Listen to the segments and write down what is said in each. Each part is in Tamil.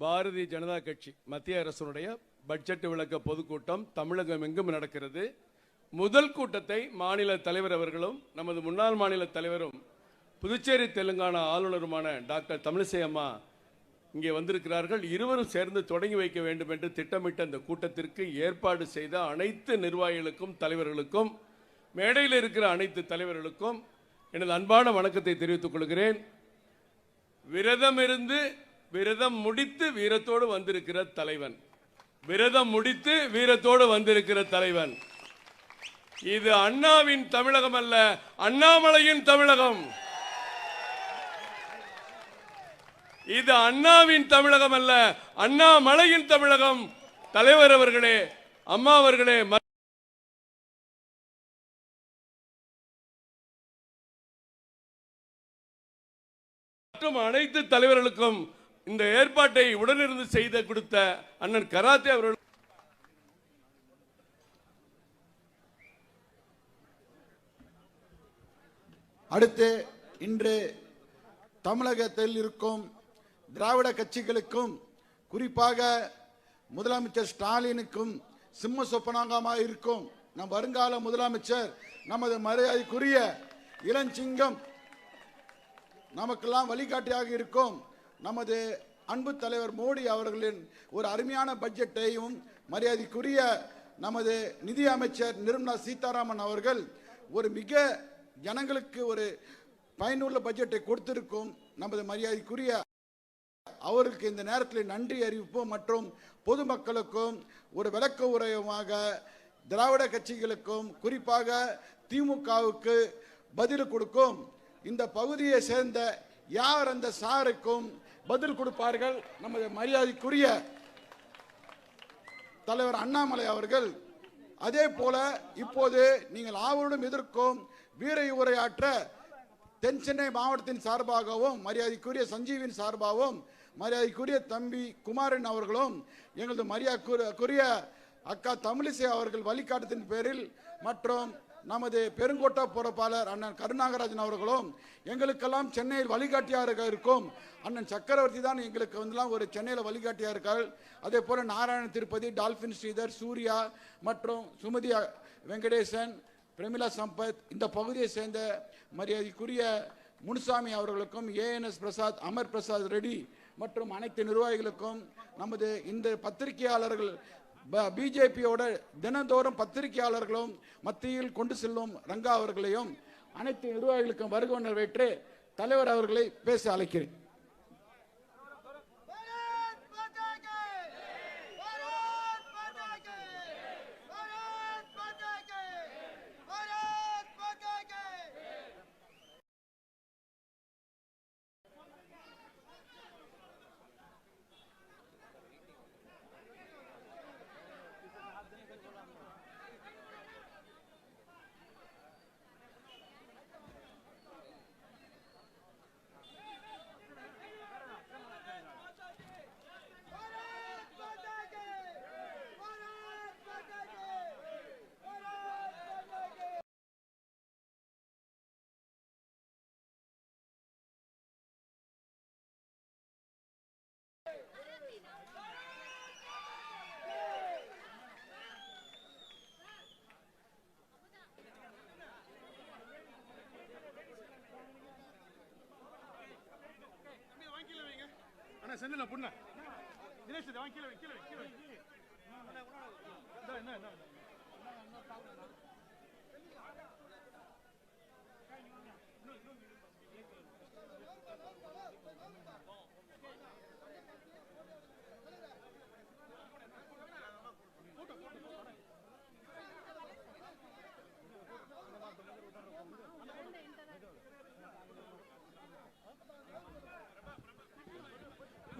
பாரதிய ஜனதா கட்சி மத்திய அரசுடைய பட்ஜெட் விளக்க பொதுக்கூட்டம் தமிழகம் எங்கும் நடக்கிறது. முதல் கூட்டத்தை மாநில தலைவர் அவர்களும் நமது முன்னாள் மாநில தலைவரும் புதுச்சேரி தெலுங்கானா ஆளுநருமான டாக்டர் தமிழிசை அம்மா இங்கே வந்திருக்கிறார்கள். இருவரும் சேர்ந்து தொடங்கி வைக்க வேண்டும் என்று திட்டமிட்ட அந்த கூட்டத்திற்கு ஏற்பாடு செய்த அனைத்து நிர்வாகிகளுக்கும் தலைவர்களுக்கும் மேடையில் இருக்கிற அனைத்து தலைவர்களுக்கும் எனது அன்பான வணக்கத்தை தெரிவித்துக் கொள்கிறேன். விரதமிருந்து விரதம் முடித்து வீரத்தோடு வந்திருக்கிற தலைவன். விரதம் முடித்து வீரத்தோடு வந்திருக்கிற தலைவன். இது அண்ணாவின் தமிழகம் அல்ல அண்ணாமலையின் தமிழகம். இது அண்ணாவின் தமிழகம் அல்ல அண்ணாமலையின் தமிழகம். தலைவர் அவர்களே அம்மா அவர்களே மற்றும் அனைத்து தலைவர்களுக்கும் இந்த ஏற்பாட்டை உடனிருந்து செய்து கொடுத்த அண்ணன் கராத்தே அவர்கள். அடுத்து இன்று தமிழகத்தில் இருக்கும் திராவிட கட்சிகளுக்கும் குறிப்பாக முதலமைச்சர் ஸ்டாலினுக்கும் சிம்ம சொப்பனாங்கமாக இருக்கும் நம் வருங்கால முதலமைச்சர் நமது மரியாதைக்குரிய இளஞ்சிங்கம். நமக்கெல்லாம் வழிகாட்டியாக இருக்கும். நமது அன்பு தலைவர் மோடி அவர்களின் ஒரு அருமையான பட்ஜெட்டையும் மரியாதைக்குரிய நமது நிதி அமைச்சர் நிர்மலா சீதாராமன் அவர்கள் ஒரு மிக ஜனங்களுக்கு ஒரு பயனுள்ள பட்ஜெட்டை கொடுத்திருக்கும் நமது மரியாதைக்குரிய அவருக்கு இந்த நேரத்தில் நன்றி அறிவிப்போம் மற்றும் பொதுமக்களுக்கும் ஒரு விளக்க உரையுமாக திராவிட கட்சிகளுக்கும் குறிப்பாக திமுகவுக்கு பதில் கொடுக்கும். இந்த பகுதியை சேர்ந்த யார் அந்த சாருக்கும் பதில் கொடுப்பார்கள். நமது மரியாதைக்குரிய தலைவர் அண்ணாமலை அவர்கள் அதே போல இப்போது நீங்கள் ஆவலுடன் எதிர்க்கும் வீரை உரையாற்ற தென் சென்னை மாவட்டத்தின் சார்பாகவும் மரியாதைக்குரிய சஞ்சீவின் சார்பாகவும் மரியாதைக்குரிய தம்பி குமாரன் அவர்களும் எங்களது மரியாதைக்குரிய அக்கா தமிழிசை அவர்கள் வழிகாட்டத்தின் பேரில் மற்றும் நமது பெருங்கோட்டா பொறுப்பாளர் அண்ணன் கருணாகராஜன் அவர்களும் எங்களுக்கெல்லாம் சென்னையில் வழிகாட்டியாக இருக்கும். அண்ணன் சக்கரவர்த்தி தான் எங்களுக்கு வந்துலாம் ஒரு சென்னையில் வழிகாட்டியாக இருக்கார். அதே போல் நாராயண திருப்பதி டால்ஃபின் ஸ்ரீதர் சூர்யா மற்றும் சுமதி வெங்கடேசன் பிரமிளா சம்பத் இந்த பகுதியை சேர்ந்த மரியாதைக்குரிய முனுசாமி அவர்களுக்கும் A N S Prasad Amar Prasad Reddy மற்றும் அனைத்து நிர்வாகிகளுக்கும் நமது இந்த பத்திரிகையாளர்கள் பிஜேபியோட தினந்தோறும் பத்திரிகையாளர்களும் மத்தியில் கொண்டு செல்லும் ரங்கா அவர்களையும் அனைத்து நிர்வாகிகளுக்கும் வருகை நிறைவேற்று தலைவர் அவர்களை பேச அழைக்கிறேன். செந்தில புண்ண தினேஷ் இதை வாங்கி கீழே கீழே கீழே என்ன என்ன என்ன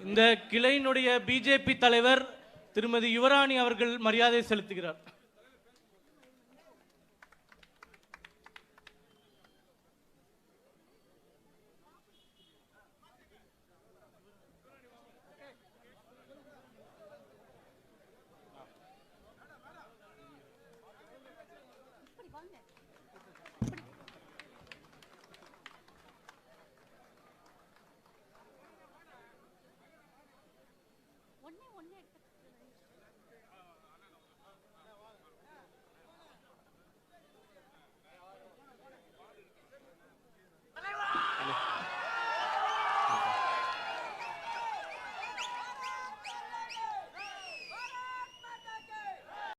இந்த கிளையினுடைய பிஜேபி தலைவர் திருமதி யுவராணி அவர்கள் மரியாதை செலுத்துகிறார். poner